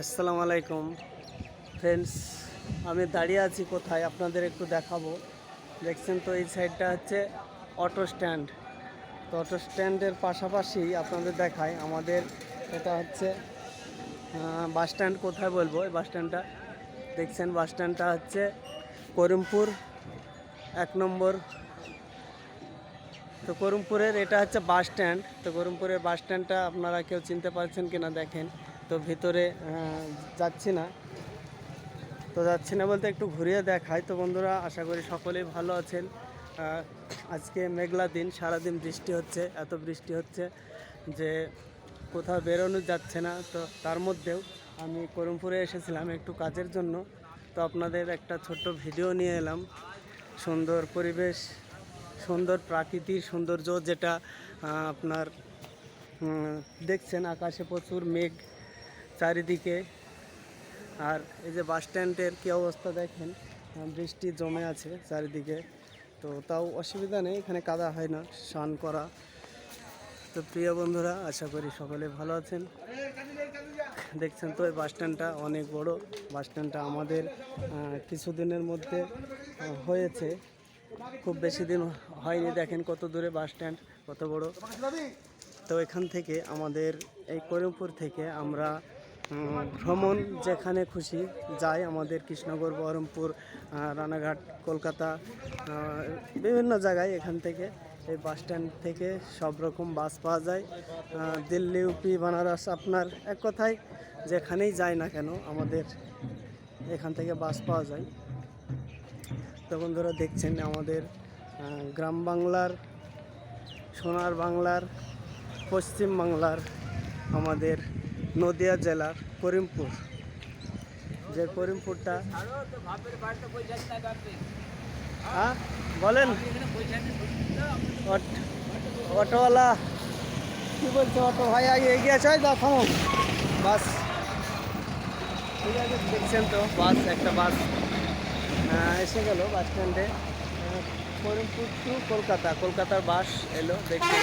আসসালামু আলাইকুম। ফ্রেন্ডস আমি দাঁড়িয়ে আছি কোথায় আপনাদের একটু দেখাবো। দেখছেন তো এই সাইডটা হচ্ছে অটো স্ট্যান্ড তো অটো স্ট্যান্ডের পাশাপাশি আপনাদের দেখায় আমাদের এটা হচ্ছে বাস স্ট্যান্ড কোথায় বলব? এই বাস স্ট্যান্ডটা দেখছেন বাস স্ট্যান্ডটা হচ্ছে করিমপুর এক নম্বর। তো করমপুরের এটা হচ্ছে বাস স্ট্যান্ড তো করমপুরের বাস স্ট্যান্ডটা আপনারা কেউ চিনতে পারছেন কিনা দেখেন। তো ভিতরে যাচ্ছি না। তো যাচ্ছি না বলতে একটু ঘুরিয়ে দেখাই। তো বন্ধুরা, আশা করি সকলেই ভালো আছেন। আজকে মেঘলা দিন, সারাদিন বৃষ্টি হচ্ছে, এত বৃষ্টি হচ্ছে যে কোথাও বেরোনো যাচ্ছে না। তো তার মধ্যেও আমি করমপুরে এসেছিলাম একটু কাজের জন্য। তো আপনাদের একটা ছোট্ট ভিডিও নিয়ে এলাম। সুন্দর পরিবেশ, সুন্দর প্রাকৃতিক সৌন্দর্য যেটা আপনার দেখছেন, আকাশে প্রচুর মেঘ। চারিদিকে। আর এই যে বাস স্ট্যান্ডের কী অবস্থা দেখেন? বৃষ্টি জমে আছে চারিদিকে। তো তাও অসুবিধা নেই, এখানে কাদা হয় না, স্নান করা। তো প্রিয় বন্ধুরা, আশা করি সকলে ভালো আছেন। দেখছেন তো, এই বাস স্ট্যান্ডটা অনেক বড়। বাস স্ট্যান্ডটা আমাদের কিছুদিনের মধ্যে হয়েছে। খুব বেশি দিন হয়নি, দেখেন কত দূরে বাস স্ট্যান্ড, কত বড়। তো এখান থেকে আমাদের, এই করিমপুর থেকে আমরা ভ্রমণ যেখানে খুশি যায় আমাদের কৃষ্ণগড় বহরমপুর রানাঘাট, কলকাতা বিভিন্ন জায়গায় এখান থেকে এই বাস স্ট্যান্ড থেকে সব রকম বাস পাওয়া যায়। দিল্লি ইউপি বানারস আপনার এক কথায় যেখানেই যায় না কেন আমাদের এখান থেকে বাস পাওয়া যায়। তো বন্ধুরা দেখছেন আমাদের গ্রাম বাংলার, সোনার বাংলার, পশ্চিম বাংলার আমাদের নদিয়া জেলার করিমপুর। যে করিমপুরটা হ্যাঁ? বলেন। অট- অটোওয়ালা। কি বলছে অটো ভাই? আগে এগিয়ে আছে ওই দেখো বাস। ঠিক আছে, দেখছেন তো, বাস, একটা বাস। এসে গেল বাস স্ট্যান্ডে করিমপুর টু কলকাতা। কলকাতার বাস এলো দেখতে